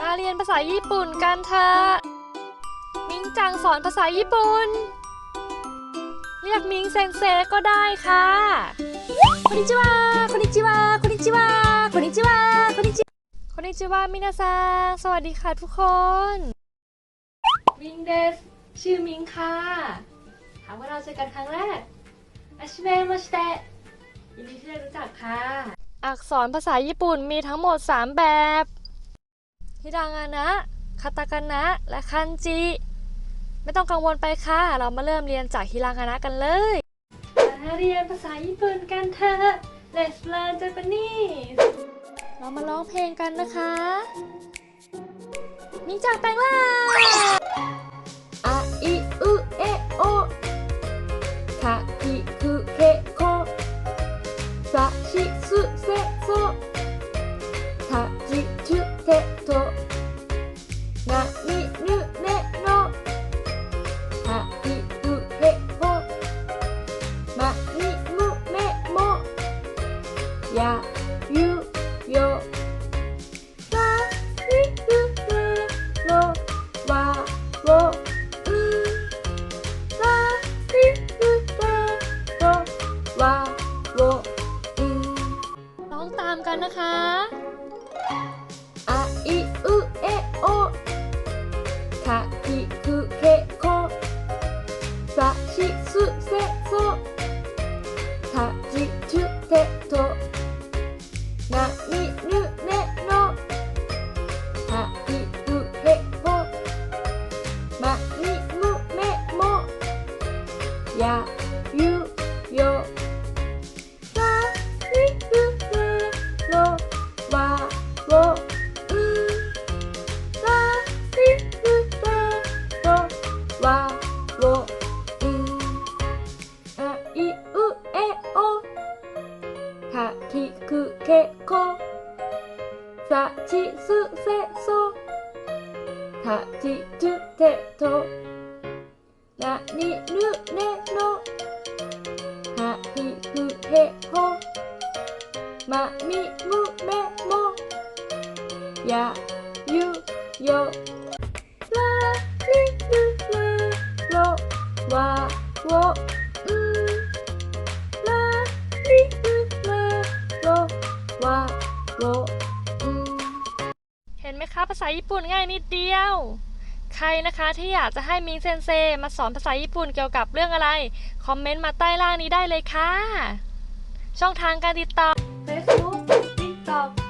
มาเรียนภาษาญี่ปุ่นกันเถอะมิงจังสอนภาษาญี่ปุ่น เรียกมิงเซนเซก็ได้ค่ะคุณิจิวะคุณิจิวะこんにちはこんにちはこんにちはこんにちはこんคุはこんにちはมินาซังสวัสดีค่ะทุกคน มิงเดส ชื่อมิงค่ะ ถามว่าเราเจอกันครั้งแรกอาชิเมะมาสเตะยินดีที่ได้รู้จักค่ะ อักษรภาษาญี่ปุ่นมีทั้งหมด 3 แบบ ฮิรางานะคาตาคานะ และคันจิ ไม่ต้องกังวลไปค่ะ เรามาเริ่มเรียนจากฮิรางานะกันเลยมาเรียนภาษาญี่ปุ่นกันเถอะ Let's learn Japanese เรามาร้องเพลงกันนะคะ มิงจังแปลงล่า ยายูโยวาวิววาโววาโวอืร้องตามกันนะคะ やゆよ。さしすせのわをう。んさしすせのわをう。あいうえお。かきくけこ。さちすせそ。たちちゅてと。なにぬ มูเมโมยายูโยลาลิลูลาโลวาโวอืลาลิลูลาโลวาโวอืเห็นไหมคะภาษาญี่ปุ่นง่ายนิดเดียว ใครนะคะที่อยากจะให้มิงเซนเซมาสอนภาษาญี่ปุ่นเกี่ยวกับเรื่องอะไร คอมเมนต์มาใต้ล่างนี้ได้เลยค่ะ ช่องทางการติดต่อ Facebook た。